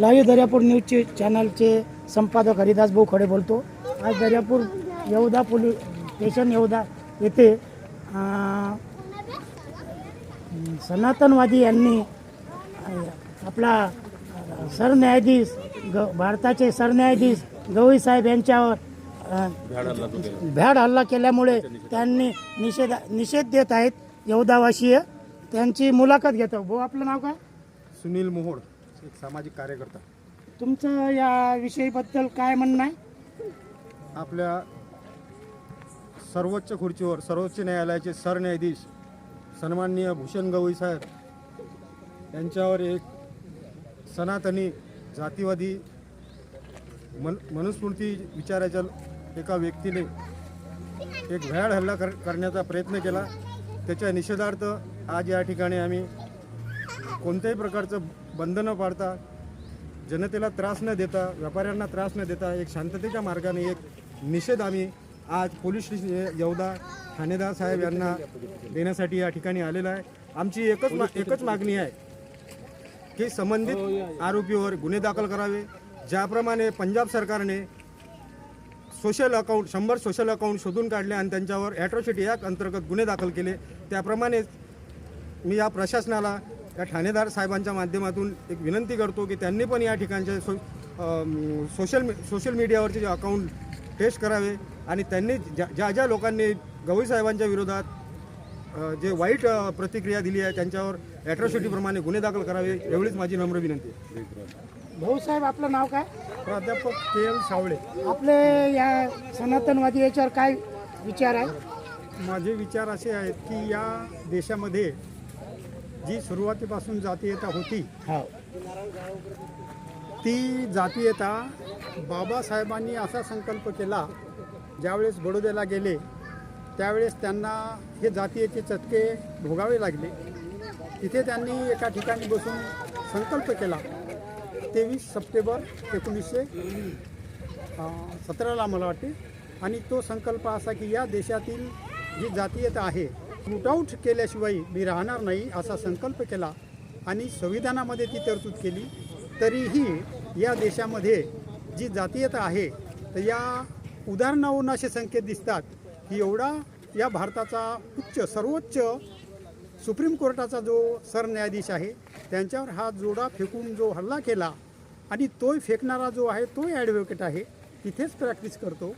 Live Daryapur न्यूजचे चॅनलचे संपादक हरिदास भाऊ खडे बोलतो. आज दर्यापूर येवदा पोलीस स्टेशन येवदा येथे सनातनवादी यांनी आपला सरन्यायाधीश ग भारताचे सरन्यायाधीश गवई साहेब यांच्यावर भ्याड हल्ला केल्यामुळे त्यांनी निषेध निषेध देत आहेत येवदावासीय. त्यांची मुलाखत घेतो. भाऊ आपलं नाव काय? सुनील मोहोड एक सामाजिक कार्यकर्ता. तुमचं या विषयीबद्दल काय म्हणणं आहे? आपल्या सर्वोच्च खुर्चीवर सर्वोच्च न्यायालयाचे सरन्यायाधीश सन्माननीय भूषण गवई साहेब यांच्यावर एक सनातनी जातीवादी मन मनुस्मृती विचाराच्या एका व्यक्तीने एक भ्याड हल्ला कर करण्याचा प्रयत्न केला. त्याच्या निषेधार्थ आज या ठिकाणी आम्ही कोणत्याही प्रकारचं बंधनं न पाडता जनतेला त्रास न देता व्यापाऱ्यांना त्रास न देता एक शांततेच्या मार्गाने एक निषेध आम्ही आज पोलीस स्टेशन येवदा ठाणेदार साहेब यांना देण्यासाठी या ठिकाणी आलेला आहे. आमची एकच मा एकच मागणी आहे की संबंधित आरोपीवर गुन्हे दाखल करावे. ज्याप्रमाणे पंजाब सरकारने सोशल अकाउंट शंभर सोशल अकाउंट शोधून काढले आणि त्यांच्यावर ॲट्रॉसिटी ॲक्ट अंतर्गत गुन्हे दाखल केले. त्याप्रमाणे मी या प्रशासनाला या ठाणेदार साहेबांच्या माध्यमातून एक विनंती करतो की त्यांनी पण या ठिकाणचे सो सोशल मी- सोशल मीडियावरचे जे अकाउंट टेस्ट करावे आणि त्यांनी ज्या ज्या ज्या लोकांनी गवई साहेबांच्या विरोधात जे वाईट प्रतिक्रिया दिली आहे त्यांच्यावर ॲट्रॉसिटीप्रमाणे गुन्हे दाखल करावे एवढीच माझी नम्र विनंती आहे. भाऊसाहेब आपलं नाव काय? प्राध्यापक के एल सावळे. आपले या सनातनवादी याच्यावर काय विचार आहे? माझे विचार असे आहेत की या देशामध्ये जी सुरुवातीपासून जातीयता होती हो. ती जातीयता बाबासाहेबांनी असा संकल्प केला ज्यावेळेस बडोद्याला गेले त्यावेळेस त्यांना हे जातीयते चटके भोगावे लागले. तिथे त्यांनी एका ठिकाणी बसून संकल्प केला. तेवीस सप्टेंबर एकोणीसशे सतराला मला वाटते. आणि तो संकल्प असा की या देशातील जी जातीयता आहे रूटआउट केल्याशिवाय मी राहणार नाही असा संकल्प केला आणि संविधानामध्ये ती तरतूद केली. तरीही या देशामध्ये जी जातीयता आहे तर या उदाहरणावरून असे संकेत दिसतात की एवढा या भारताचा उच्च सर्वोच्च सुप्रीम कोर्टाचा जो सरन्यायाधीश आहे त्यांच्यावर हा जोडा फेकून जो हल्ला केला आणि तोही फेकणारा जो आहे तोही ॲडव्होकेट आहे तिथेच प्रॅक्टिस करतो.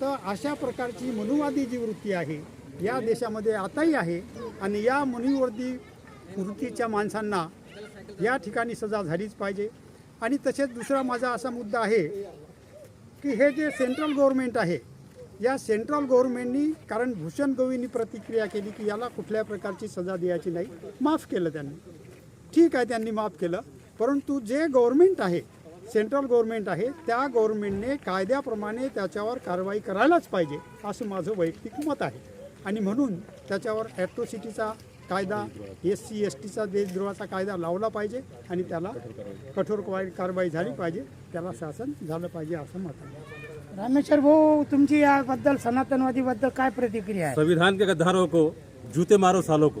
तर अशा प्रकारची मनुवादी जी वृत्ती आहे या देशामध्ये आताही आहे आणि या मनुवादी वृत्तीच्या माणसांना या ठिकाणी सजा झालीच पाहिजे. आणि तसेच दुसरा माझा असा मुद्दा आहे की हे जे सेंट्रल गव्हर्नमेंट आहे या सेंट्रल गव्हर्नमेंटनी कारण भूषण गवईंनी प्रतिक्रिया केली की याला कुठल्या प्रकारची सजा द्यायची नाही माफ केलं त्यांनी. ठीक आहे त्यांनी माफ केलं. परंतु जे गव्हर्नमेंट आहे सेंट्रल गव्हर्नमेंट आहे त्या गव्हर्नमेंटने कायद्याप्रमाणे त्याच्यावर कारवाई करायलाच पाहिजे असं माझं वैयक्तिक मत आहे. आणि म्हणून त्याच्यावर ॲट्रोसिटीचा कायदा एस सी एस टीचा देशद्रोहाचा कायदा लावला पाहिजे आणि त्याला कठोर कारवाई- झाली पाहिजे. त्याला शासन झालं पाहिजे असं मत आहे. रामेश्वर भाऊ तुमची याबद्दल सनातनवादीबद्दल काय प्रतिक्रिया आहे? संविधान के गद्दारों को जूते मारो सालों को।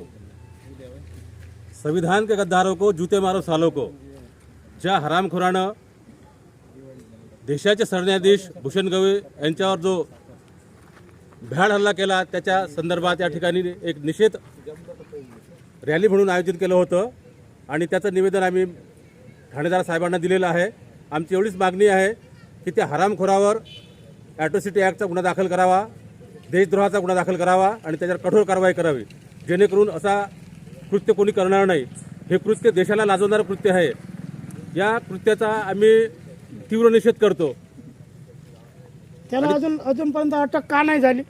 संविधान के गद्दारों को जूते मारो सालों को। ज्या हरामखोरानं देशाचे सरन्यायाधीश भूषण गवई यांच्यावर जो भ्याड हल्ला केला त्याच्या संदर्भात या ठिकाणी एक निषेध रॅली म्हणून आयोजित केलं होतं. आणि त्याचं निवेदन आम्ही ठाणेदार साहेबांना दिलेलं आहे. आमची एवढीच मागणी आहे की त्या हरामखोरावर ॲट्रोसिटी ॲक्टचा गुन्हा दाखल करावा देशद्रोहाचा गुन्हा दाखल करावा आणि त्याच्यावर कठोर कारवाई करावी. जेणेकरून असा कृत्य कोणी करणार नाही. हे कृत्य देशाला लाजवणारं कृत्य आहे. या कृत्याचा आम्ही तीव्र निषेध करतो. त्याला अजून अजूनपर्यंत अटक का नाही झाली?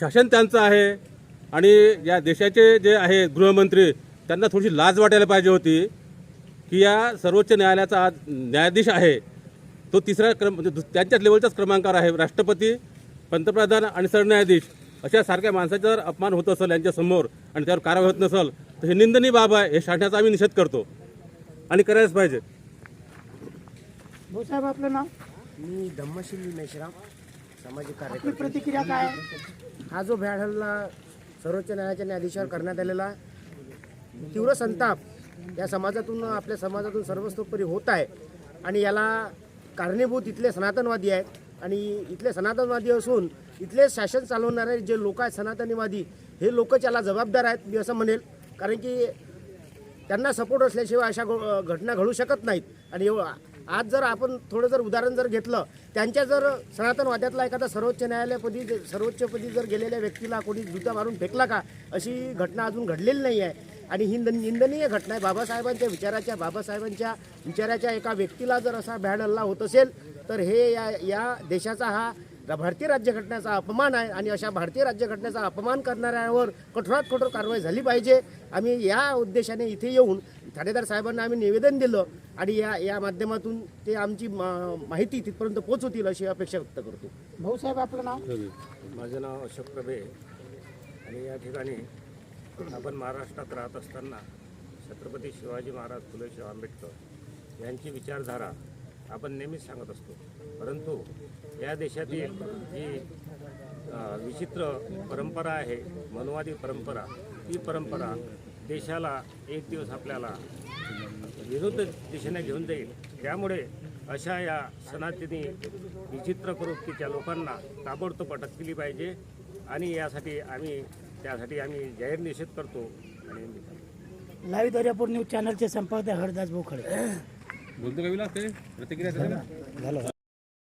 शासन त्यांचं आहे. आणि या देशाचे जे आहे गृहमंत्री त्यांना थोडीशी लाज वाटायला पाहिजे होती की या सर्वोच्च न्यायालयाचा आज न्यायाधीश आहे. तो तिसऱ्या क्रम म्हणजे त्यांच्याच लेवलच्याच क्रमांकावर आहे. राष्ट्रपती पंतप्रधान आणि सरन्यायाधीश अशा सारख्या माणसाचा जर अपमान होत असेल यांच्यासमोर आणि त्यावर कारवाई होत नसेल तर हे निंदनीय बाब आहे. हे शासनाचा आम्ही निषेध करतो. आणि करायलाच पाहिजे. भाऊसाहेब आपलं नाव? मी धम्मशील मेश्राम. सामाजिक आपली कार्यकर्ता प्रतिक्रिया काय आहे? हा जो भ्याड हल्ला सर्वोच्च न्यायालयाच्या न्यायाधीशावर करण्यात आलेला तीव्र संताप या समाजातून आपल्या समाजातून सर्वस्तोपरी होत आहे. आणि याला कारणीभूत इथले सनातनवादी आहेत. आणि इथले सनातनवादी असून इथले शासन चालवणारे जे लोक आहेत सनातनीवादी हे लोक त्याला जबाबदार आहेत मी असं म्हणेल. कारण की त्यांना सपोर्ट असल्याशिवाय अशा गो- घटना घडू शकत नाहीत. आणि एव- आज जर आपण थोडं जर उदाहरण जर घेतलं त्यांच्या जर सनातनवाद्यातला एखादा सर्वोच्च न्यायालयपदी सर्वोच्चपदी जर गेलेल्या व्यक्तीला कोणी जुता मारून फेकला का? अशी घटना अजून घडलेली नाही आहे. आणि ही निंदनीय घटना आहे. बाबासाहेबांच्या विचाराच्या बाबासाहेबांच्या विचाराच्या एका व्यक्तीला जर असा भ्याड हल्ला होत असेल तर हे या या देशाचा हा भारतीय राज्यघटनेचा अपमान आहे. आणि अशा भारतीय राज्यघटनेचा अपमान करणाऱ्यावर कठोरात कठोर कारवाई झाली पाहिजे. आम्ही या उद्देशाने इथे येऊन ठाणेदार साहेबांना आम्ही निवेदन दिलं आणि या या माध्यमातून ते आमची मा- माहिती तिथपर्यंत पोहोचवतील अशी अपेक्षा व्यक्त करतो. भाऊसाहेब आपलं नाव? माझं नाव अशोक प्रभे आणि या ठिकाणी आपण महाराष्ट्रात राहत असताना छत्रपती शिवाजी महाराज फुले शाह आंबेडकर यांची विचारधारा आपण नेहमीच सांगत असतो. परंतु या देशातील जी विचित्र परंपरा आहे मनवादी परंपरा ती परंपरा देशाला एक दिवस आपल्याला विरुद्ध दिशेने घेऊन जाईल. त्यामुळे अशा या सनातनी विचित्र प्रवृत्तीच्या लोकांना ताबडतोब अटक केली पाहिजे आणि यासाठी आम्ही त्यासाठी आम्ही जाहीर निषेध करतो आणि लाईव्ह दर्यापूर न्यूज चॅनलचे संपादक हरदास भोखळे बोलतो का विलास ते? प्रतिक्रिया